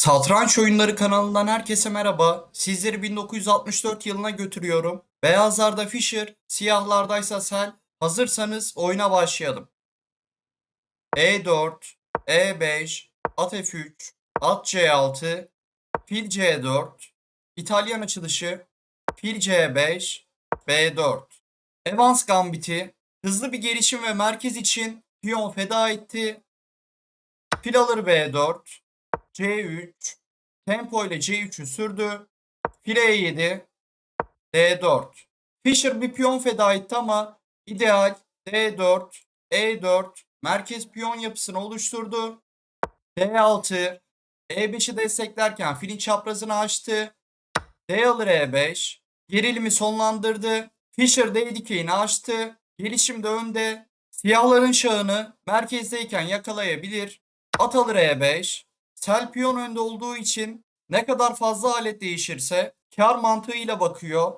Satranç Oyunları kanalından herkese merhaba. Sizleri 1964 yılına götürüyorum. Beyazlarda Fischer, siyahlardaysa Sel. Hazırsanız oyuna başlayalım. E4, E5, at F3, at C6, fil C4, İtalyan açılışı, fil C5, B4. Evans Gambiti, hızlı bir gelişim ve merkez için piyon feda etti. Fil alır B4, C3, tempo ile C3'ü sürdü. File E7, D4. Fischer bir piyon feda etti ama ideal D4, E4, merkez piyon yapısını oluşturdu. D6, E5'i desteklerken filin çaprazını açtı. D alır E5, gerilimi sonlandırdı. Fischer D dikeyini açtı. Gelişim de önde. Siyahların şahını merkezdeyken yakalayabilir. At alır E5, Sel piyon önde olduğu için ne kadar fazla alet değişirse kar mantığıyla bakıyor.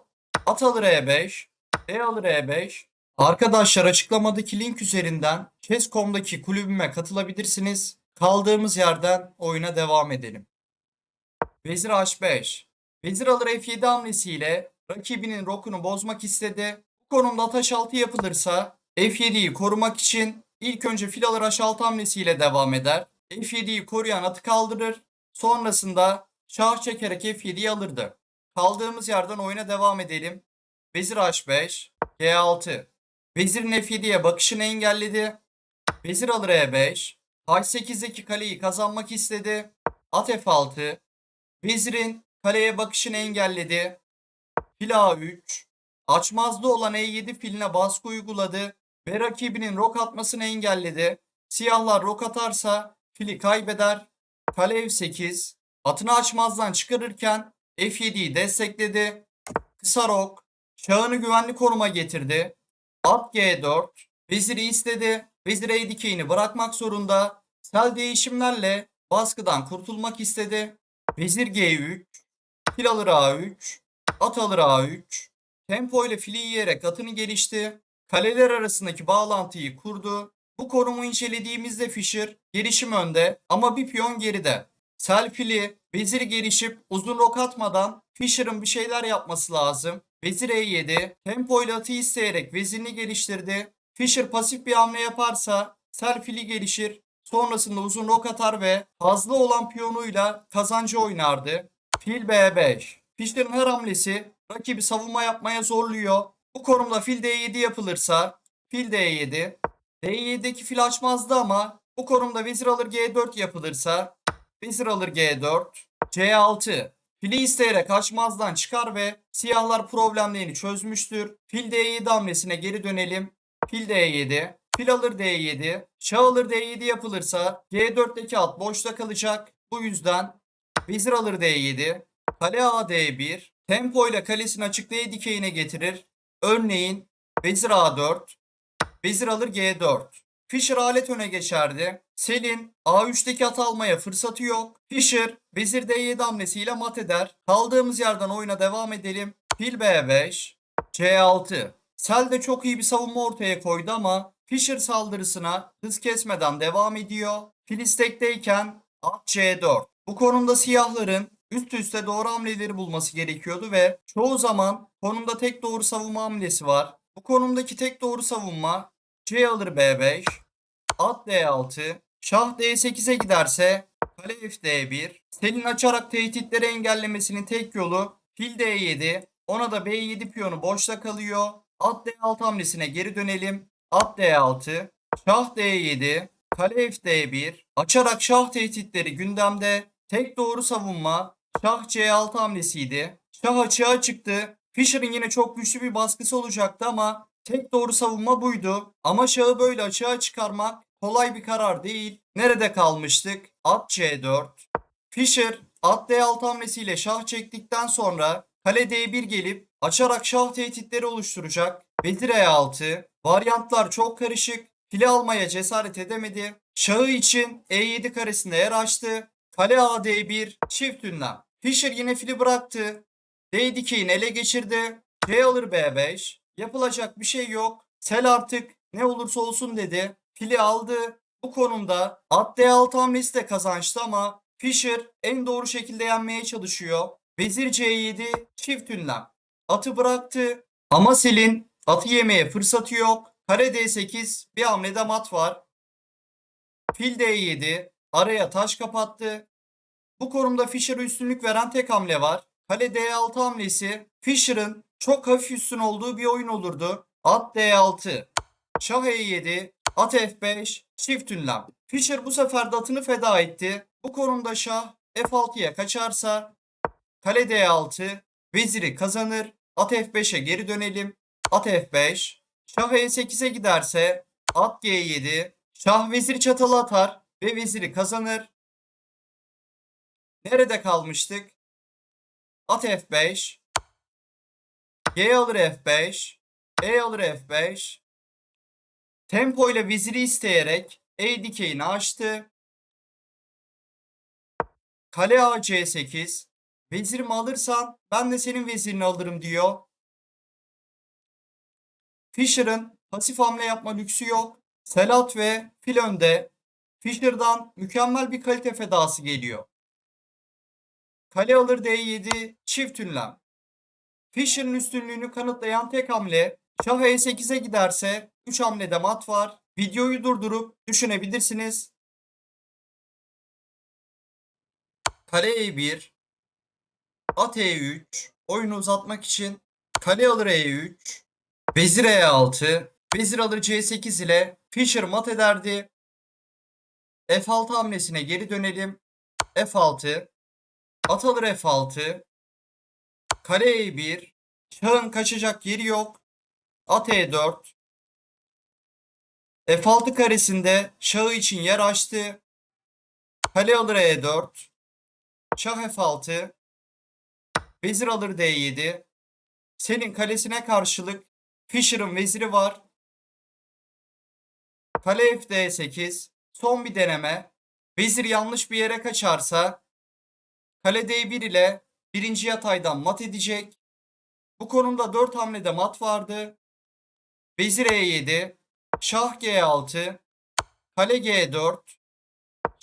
At alır E5, E alır E5. Arkadaşlar açıklamadaki link üzerinden Chess.com'daki kulübüme katılabilirsiniz. Kaldığımız yerden oyuna devam edelim. Vezir H5. Vezir alır F7 hamlesiyle rakibinin rokunu bozmak istedi. Bu konumda at H6 yapılırsa F7'yi korumak için ilk önce fil alır H6 hamlesiyle devam eder. F7'yi koruyan atı kaldırır. Sonrasında şah çekerek F7'yi alırdı. Kaldığımız yerden oyuna devam edelim. Vezir H5, G6. Vezirin F7'ye bakışını engelledi. Vezir alır E5. H8'deki kaleyi kazanmak istedi. At F6. Vezirin kaleye bakışını engelledi. Fil A3. Açmazda olan E7 filine baskı uyguladı ve rakibinin rok atmasını engelledi. Siyahlar rok atarsa fili kaybeder. Kale F8. Atını açmazdan çıkarırken F7'yi destekledi. Kısa rok. Şahını güvenli konuma getirdi. At G4. Veziri istedi. Vezir E bırakmak zorunda. Sel değişimlerle baskıdan kurtulmak istedi. Vezir G3. Fil alır A3. At alır A3. Tempo ile fili yiyerek atını gelişti. Kaleler arasındaki bağlantıyı kurdu. Bu konumu incelediğimizde Fischer gelişim önde ama bir piyon geride. Sel fili vezir gelişip uzun rok atmadan Fischer'ın bir şeyler yapması lazım. Vezir E7 tempo ile atı isteyerek vezirini geliştirdi. Fischer pasif bir hamle yaparsa sel fili gelişir. Sonrasında uzun rok atar ve fazla olan piyonuyla kazancı oynardı. Fil B5. Fischer'ın her hamlesi rakibi savunma yapmaya zorluyor. Bu konumda fil D7 yapılırsa fil D7 D7'deki fil açmazdı ama bu konumda vezir alır G4 yapılırsa vezir alır G4 C6 Fili isteyerek açmazdan çıkar ve siyahlar problemlerini çözmüştür. Fil D7 hamlesine geri dönelim. Fil D7 Fil alır D7 Şah alır D7 yapılırsa G4'teki at boşta kalacak. Bu yüzden vezir alır D7 Kale A D1 Tempo ile kalesini açık D dikeyine getirir. Örneğin vezir A4 Vezir alır G4. Fischer alet öne geçerdi. Selin A3'teki at almaya fırsatı yok. Fischer vezir D7 hamlesiyle mat eder. Kaldığımız yerden oyuna devam edelim. Fil B5, C6. Sel de çok iyi bir savunma ortaya koydu ama Fischer saldırısına hız kesmeden devam ediyor. Fil istekteyken at C4. Bu konumda siyahların üst üste doğru hamleleri bulması gerekiyordu ve çoğu zaman konumda tek doğru savunma hamlesi var. Bu konumdaki tek doğru savunma C alır B5, at D6, şah D8'e giderse kale F D1. Selin açarak tehditleri engellemesinin tek yolu fil D7, ona da B7 piyonu boşta kalıyor. At D6 hamlesine geri dönelim. At D6, şah D7, kale F D1. Açarak şah tehditleri gündemde. Tek doğru savunma şah C6 hamlesiydi. Şah açığa çıktı. Fischer'ın yine çok güçlü bir baskısı olacaktı ama tek doğru savunma buydu. Ama şahı böyle açığa çıkarmak kolay bir karar değil. Nerede kalmıştık? At C4. Fischer at D6 hamlesiyle şah çektikten sonra kale D1 gelip açarak şah tehditleri oluşturacak. Vezir E6. Varyantlar çok karışık. Fili almaya cesaret edemedi. Şahı için E7 karesinde yer açtı. Kale A D1 çift ünlem. Fischer yine fili bıraktı. D dikeyini ele geçirdi. C alır B5. Yapılacak bir şey yok. Sel artık ne olursa olsun dedi. Fili aldı. Bu konumda at D6 hamlesi de kazançtı ama Fischer en doğru şekilde yenmeye çalışıyor. Vezir C7 çift ünlem. Atı bıraktı. Ama Selin atı yemeye fırsatı yok. Kare D8 bir hamlede mat var. Fil D7 araya taş kapattı. Bu konumda Fischer'a üstünlük veren tek hamle var. Kale D6 hamlesi Fischer'ın çok hafif üstün olduğu bir oyun olurdu. At D6, Şah E7, At F5, çift ünlem. Fischer bu sefer de atını feda etti. Bu konumda Şah F6'ya kaçarsa Kale D6, Veziri kazanır. At F5'e geri dönelim. At F5, Şah E8'e giderse At G7, Şah Veziri çatalı atar ve Veziri kazanır. Nerede kalmıştık? At F5. G alır F5. E alır F5. Tempo ile veziri isteyerek E dikeyini açtı. Kale A C8. Vezirimi alırsan ben de senin vezirini alırım diyor. Fischer'ın pasif hamle yapma lüksü yok. Selat ve fil önde. Fischer'dan mükemmel bir kalite fedası geliyor. Kale alır D7 çift ünlem. Fischer'ın üstünlüğünü kanıtlayan tek hamle Şah E8'e giderse 3 hamlede mat var. Videoyu durdurup düşünebilirsiniz. Kale E1 At E3 Oyunu uzatmak için Kale alır E3 Vezir E6 Vezir alır C8 ile Fischer mat ederdi. F6 hamlesine geri dönelim. F6 At alır F6. Kale E1. Şahın kaçacak yeri yok. At E4. F6 karesinde şahı için yer açtı. Kale alır E4. Şah F6. Vezir alır D7. Senin kalesine karşılık Fischer'ın veziri var. Kale F D8. Son bir deneme. Vezir yanlış bir yere kaçarsa Kale D1 ile birinci yataydan mat edecek. Bu konumda 4 hamlede mat vardı. Vezir E7, Şah G6, Kale G4,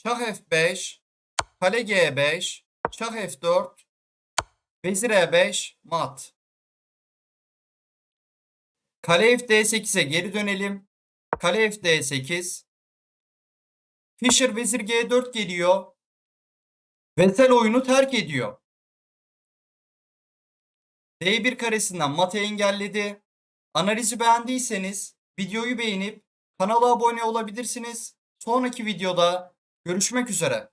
Şah F5, Kale G5, Şah F4, Vezir E5, mat. Kale F D8'e geri dönelim. Kale F D8. Fischer Vezir G4 geliyor. Vettel oyunu terk ediyor. D1 karesinden mate engelledi. Analizi beğendiyseniz videoyu beğenip kanala abone olabilirsiniz. Sonraki videoda görüşmek üzere.